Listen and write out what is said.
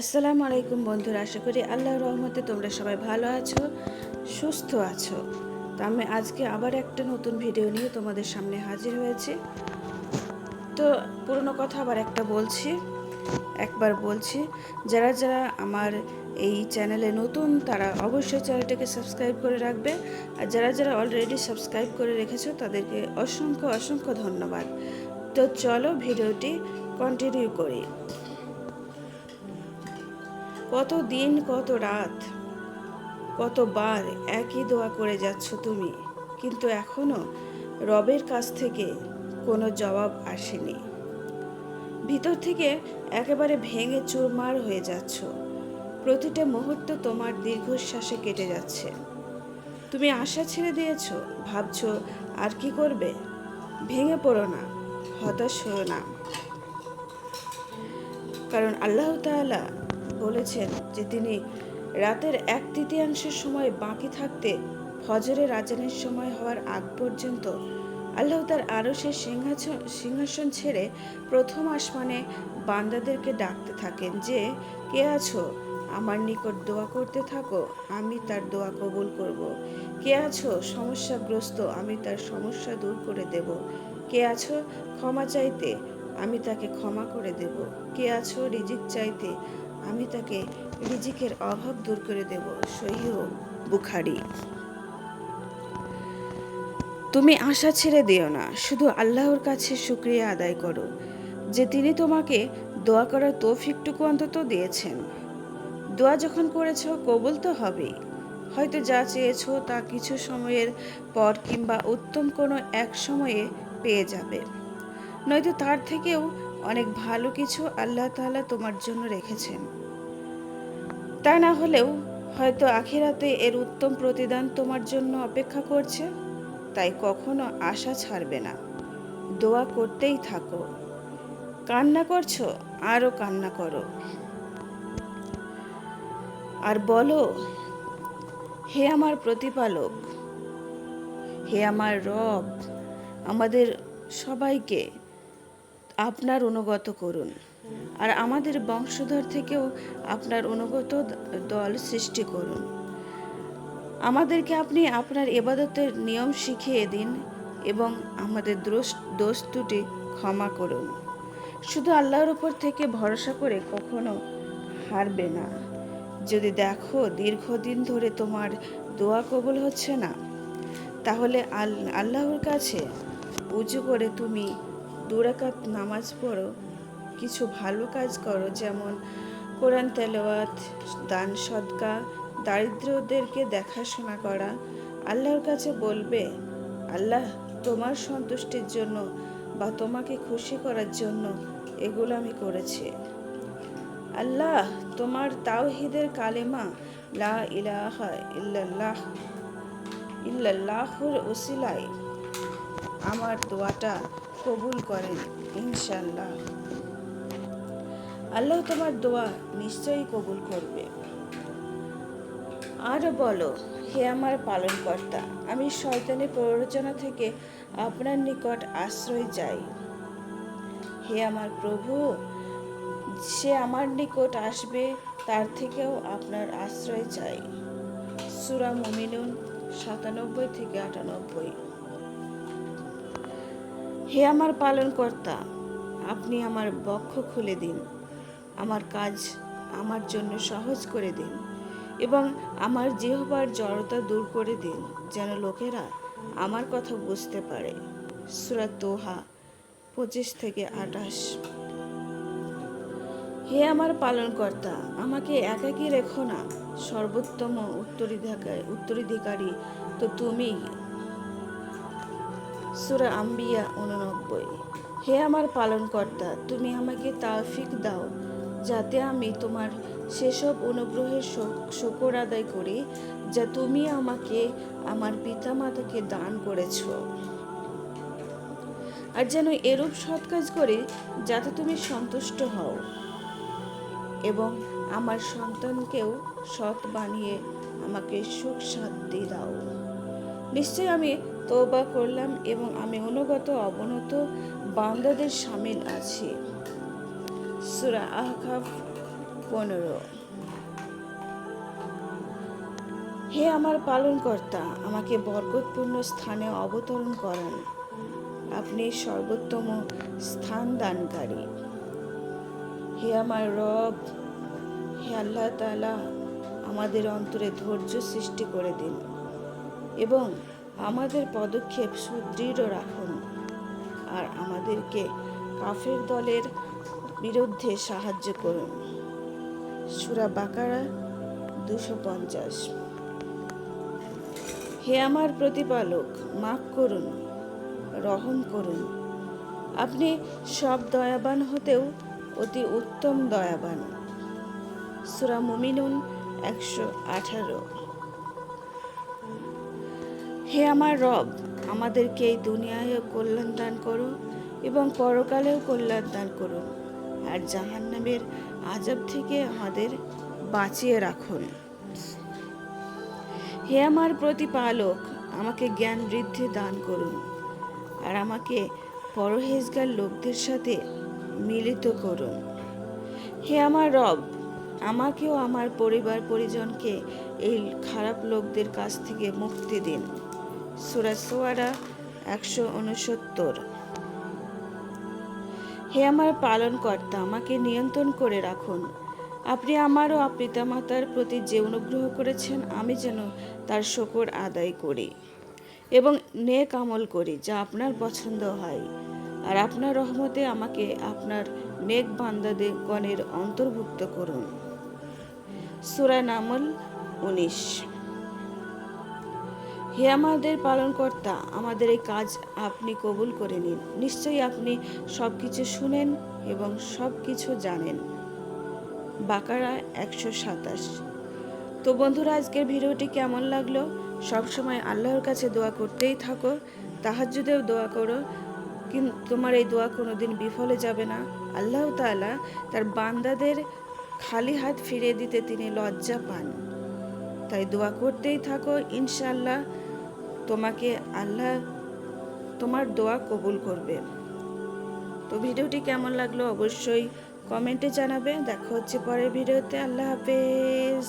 আসসালামু আলাইকুম বন্ধুরা, আশা করি আল্লাহর রহমতে তোমরা সবাই ভালো আছো, সুস্থ আছো। তো আমি আজকে আবার একটা নতুন ভিডিও নিয়ে তোমাদের সামনে হাজির হয়েছি। তো পুরনো কথা আবার একটা বলছি, একবার বলছি, যারা যারা আমার এই চ্যানেলে নতুন, তারা অবশ্যই চ্যানেলটাকে সাবস্ক্রাইব করে রাখবে। আর যারা যারা অলরেডি সাবস্ক্রাইব করে রেখেছো, তাদেরকে অসংখ্য অসংখ্য ধন্যবাদ। তো চলো ভিডিওটি কন্টিনিউ করি। কত দিন, কত রাত, কতবার একই দোয়া করে যাচ্ছ তুমি, কিন্তু এখনও রবের কাছ থেকে কোনো জবাব আসেনি। ভিতর থেকে একেবারে ভেঙে চুরমার হয়ে যাচ্ছ। প্রতিটা মুহূর্ত তোমার দীর্ঘশ্বাসে কেটে যাচ্ছে। তুমি আশা ছেড়ে দিয়েছ, ভাবছ, আর কি করবে? ভেঙে পড়ো না, হতাশ হও না। কারণ আল্লাহ তাআলা বলেছেন যে তিনি রাতের এক তৃতীয়াংশের সময় বাকি থাকতে ফজরের আজানের সময় হওয়ার আগ পর্যন্ত আল্লাহ তার আরও সিংহাসন সিংহাসন ছেড়ে প্রথম আসমানে বান্দাদেরকে ডাকতে থাকেন যে, কে আছো? আমার নিকট দোয়া করতে থাকো, আমি তার দোয়া কবুল করব। কে আছো? সমস্যাগ্রস্ত, আমি তার সমস্যা দূর করে দেব। কে আছো? ক্ষমা চাইতে, আমি তাকে ক্ষমা করে দেব। কে আছো? রিজিক চাইতে আমি তাকে রিজিকের অভাব দূর করে দেব, সহিহ বুখারি। তুমি আশা ছেড়ে দিও না, শুধু আল্লাহর কাছে শুক্রিয়া আদায় করো, যে তিনি তোমাকে দোয়া করার তৌফিকটুকু অন্তত দিয়েছেন। দোয়া যখন করেছ, কবুল তো হবেই। হয়তো যা চেয়েছো, তা কিছু সময়ের পর কিংবা উত্তম কোনো এক সময়ে পেয়ে যাবে। নয়তো তার থেকেও অনেক ভালো কিছু আল্লাহ তাআলা তোমার জন্য রেখেছেন। তা না হলেও হয়তো আখিরাতে এর উত্তম প্রতিদান তোমার জন্য অপেক্ষা করছে, তাই কখনো আশা ছাড়বে না। দোয়া করতেই থাকো। কান্না করছ আরও কান্না করো। আর বলো, হে আমার প্রতিপালক, হে আমার রব, আমাদের সবাইকে আপনার অনুগত করুন। আর আমাদের বংশধর থেকেও আপনার অনুগত দল সৃষ্টি করুন। আমাদেরকে আপনি আপনার এবাদতের নিয়ম শিখিয়ে দিন এবং আমাদের দোষ দোষ ত্রুটি ক্ষমা করুন। শুধু আল্লাহর উপর থেকে ভরসা করে কখনো হারবে না। যদি দেখো দীর্ঘদিন ধরে তোমার দোয়া কবুল হচ্ছে না, তাহলে আল্লাহর কাছে উঁচু করে তুমি দুরাকাত নামাজ পড়ো, কিছু ভালো কাজ করো, যেমন কোরআন তেলাওয়াত, দান সদকা, দারিদ্রদেরকে দেখাশোনা করা। আল্লাহর কাছে বলবে, আল্লাহ তোমার সন্তুষ্টির জন্য বা তোমাকে খুশি করার জন্য এগুলো আমি করেছি। আল্লাহ তোমার তাওহিদের কালেমা, লা ইলাহা ইল্লাল্লাহ, ইল্লাল্লাহর ওসিলায়। আমার দোয়াটা কবুল করেন ইনশাল্লাহ আল্লাহ তোমার দোয়া নিশ্চয়ই কবুল করবে। আরও বলো, হে আমার পালনকর্তা, আমি শয়তানের প্ররোচনা থেকে আপনার নিকট আশ্রয় চাই। হে আমার প্রভু, সে আমার নিকট আসবে, তার থেকেও আপনার আশ্রয় চাই। সুরা মুমিনুন সাতানব্বই থেকে আটানব্বই। হে আমার পালনকর্তা, আপনি আমার বক্ষ খুলে দিন, আমার কাজ আমার জন্য সহজ করে দিন এবং আমার জিহবার জড়তা দূর করে দিন, যেন লোকেরা আমার কথা বুঝতে পারে। সুরাত তোহা, পঁচিশ থেকে আঠাশ। হে আমার পালনকর্তা, আমাকে একাকি রেখো না, সর্বোত্তম উত্তরাধিকারী উত্তরাধিকারী তো তুমি সুরা আম্বিয়া উননব্বই। হে আমার পালনকর্তা, তুমি আমাকে তাফিক দাও, যাতে আমি তোমার সেসব অনুগ্রহের শকর আদায় করি, যা তুমি আমাকে, আমার পিতামাতাকে দান করেছ। আর যেন এরূপ সৎ কাজ করি, যাতে তুমি সন্তুষ্ট হও। এবং আমার সন্তানকেও সৎ বানিয়ে আমাকে সুখ শান্তি দাও। নিশ্চয় আমি তৌবা করলাম এবং আমি অনুগত, অবনত বান্দাদের সামিল আছি। সুরা আহকাফ পনেরো। হে আমার পালনকর্তা, আমাকে বরকতপূর্ণ স্থানে অবতরণ করান। আপনি সর্বোত্তম স্থান দানকারী। হে আমার রব, হে আল্লাহ তাআলা আমাদের অন্তরে ধৈর্য সৃষ্টি করে দিন এবং আমাদের পদক্ষেপ সুদৃঢ় রাখুন আর আমাদেরকে কাফের দলের বিরুদ্ধে সাহায্য করুন। সুরা বাকারা দুশো পঞ্চাশ। হে আমার প্রতিপালক, মাফ করুন, রহম করুন। আপনি সব দয়াবান হতেও অতি উত্তম দয়াবান। সুরা মুমিনুন একশো আঠারো। হে আমার রব, আমাদেরকে এই দুনিয়ায়ও কল্যাণ দান করো এবং পরকালেও কল্যাণ দান করুন আর জাহান্নামের আজাব থেকে আমাদের বাঁচিয়ে রাখুন। হে আমার প্রতিপালক, আমাকে জ্ঞান বৃদ্ধি দান করুন, আর আমাকে পরহেজগার লোকদের সাথে মিলিত করুন। হে আমার রব, আমাকেও আমার পরিবার পরিজনকে এই খারাপ লোকদের কাছ থেকে মুক্তি দিন। সুরা সোয়ারা একশো উনসত্তর। হে আমার পালনকর্তা, আমাকে নিয়ন্ত্রণ করে রাখুন। আপনি আমার আমারও পিতামাতার প্রতি যে অনুগ্রহ করেছেন, আমি যেন তার শকর আদায় করি এবং নেক আমল করি যা আপনার পছন্দ হয়। আর আপনার রহমতে আমাকে আপনার নেক বান্দাদের গণের অন্তর্ভুক্ত করুন। সুরা নামল উনিশ। হে আমাদের পালনকর্তা, আমাদের এই কাজ আপনি কবুল করে নিন। নিশ্চয়ই আপনি সব কিছু শুনেন এবং সব কিছু জানেন। বাকারা একশো সাতাশ। তো বন্ধুরা, আজকের ভিডিওটি কেমন লাগল? সবসময় আল্লাহর কাছে দোয়া করতেই থাকো, তাহাজ্জুদেও দোয়া করো। কিন্তু তোমার এই দোয়া কোনো দিন বিফলে যাবে না। আল্লাহ তাআলা তার বান্দাদের খালি হাত ফিরিয়ে দিতে তিনি লজ্জা পান। তাই দোয়া করতেই থাকো ইনশাল্লাহ তোমাকে আল্লাহ তোমার দোয়া কবুল করবে। তো ভিডিওটি কেমন লাগল অবশ্যই কমেন্টে জানাবে। দেখা হচ্ছে পরের ভিডিওতে। আল্লাহ হাফেজ।